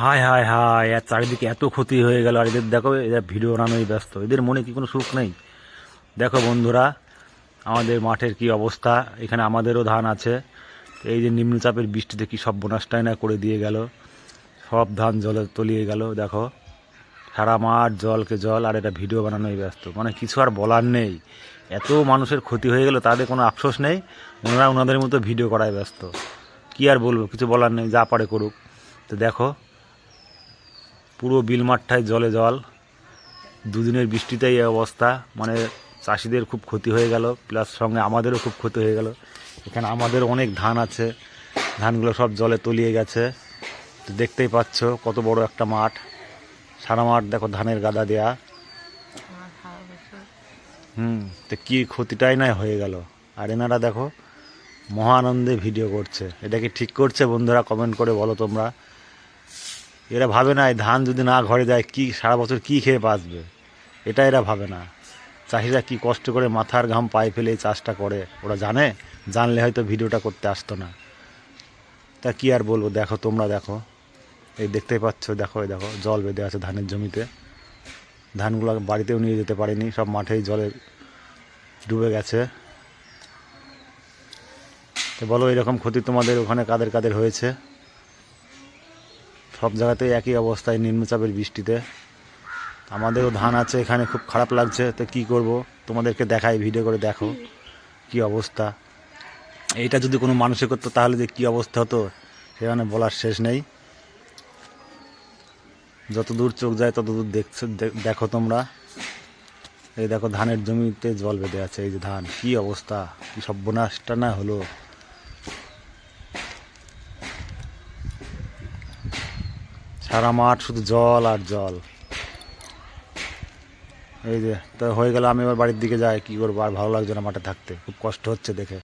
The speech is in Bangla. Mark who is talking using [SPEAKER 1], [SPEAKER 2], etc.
[SPEAKER 1] হায় হায় হায় আর চারিদিকে এত ক্ষতি হয়ে গেল। আর এদের দেখো এদের ভিডিও বানানোই ব্যস্ত। এদের মনে কি কোনো সুখ নেই? দেখো বন্ধুরা, আমাদের মাঠের কি অবস্থা? এখানে আমাদেরও ধান আছে। এই যে নিম্নচাপের বৃষ্টিতে কি সব বোনাসটাই না করে দিয়ে গেল। সব ধান জলে তলিয়ে গেল, দেখো। সারা মাঠ জলকে জল, আর এটা ভিডিও বানানোই ব্যস্ত। মানে কিছু আর বলার নেই। এত মানুষের ক্ষতি হয়ে গেল, তাদের কোনো আফসোস নেই। ওনারা ওনাদের মতো ভিডিও করায় ব্যস্ত। কি আর বলব, কিছু বলার নেই, যা পারে করুক। তো দেখো পুরো বিল মাঠটায় জলে জল। দুদিনের বৃষ্টিতেই এই অবস্থা। মানে চাষিদের খুব ক্ষতি হয়ে গেল, প্লাস সঙ্গে আমাদেরও খুব ক্ষতি হয়ে গেল। এখানে আমাদের অনেক ধান আছে। ধানগুলো সব জলে তলিয়ে গেছে। তো দেখতেই পাচ্ছ কত বড় একটা মাঠ। সারা মাঠ দেখো ধানের গাদা দেয়া। হুম, তো কী ক্ষতিটাই না হয়ে গেল। আর এনারা দেখো মহানন্দে ভিডিও করছে। এটা কি ঠিক করছে বন্ধুরা কমেন্ট করে বলো তোমরা। এরা ভাবে না ধান যদি না ঘরে যায়, কি সারা বছর কি খেয়ে বাঁচবে? এটা এরা ভাবে না। চাষিরা কি কষ্ট করে মাথার ঘাম পায়ে ফেলে এই চাষটা করে? ওরা জানে? জানলে হয়তো ভিডিওটা করতে আসতো না। তা কি আর বলব? দেখো, তোমরা দেখো। এই দেখতেই পাচ্ছ, দেখো, এই দেখো, জল বেঁধে আছে ধানের জমিতে। ধানগুলো বাড়িতেও নিয়ে যেতে পারেনি, সব মাঠেই জলে ডুবে গেছে। তো বলো, এরকম ক্ষতি তোমাদের ওখানে কাদের কাদের হয়েছে? সব জায়গাতেই একই অবস্থায় নিম্নচাপের বৃষ্টিতে। আমাদেরও ধান আছে, এখানে খুব খারাপ লাগছে, তো কি করব? তোমাদেরকে দেখাই ভিডিও করে দেখো কি অবস্থা। এইটা যদি কোনো মানুষে করতো, তাহলে যে কী অবস্থা হতো, সেখানে বলার শেষ নেই। যত দূর চোখ যায় তত দূর দেখছ দেখো তোমরা। এই দেখো, ধানের জমিতে জল বেঁধে আছে, এই যে ধান, কি অবস্থা? কি সর্বনাশটা না হলো? সারা মাঠ শুধু জল আর জল। এই যে, তো হয়ে গেল, আমি এবার বাড়ির দিকে যাই, কি করব? আর ভালো লাগছে না মাঠে থাকতে। খুব কষ্ট হচ্ছে দেখে।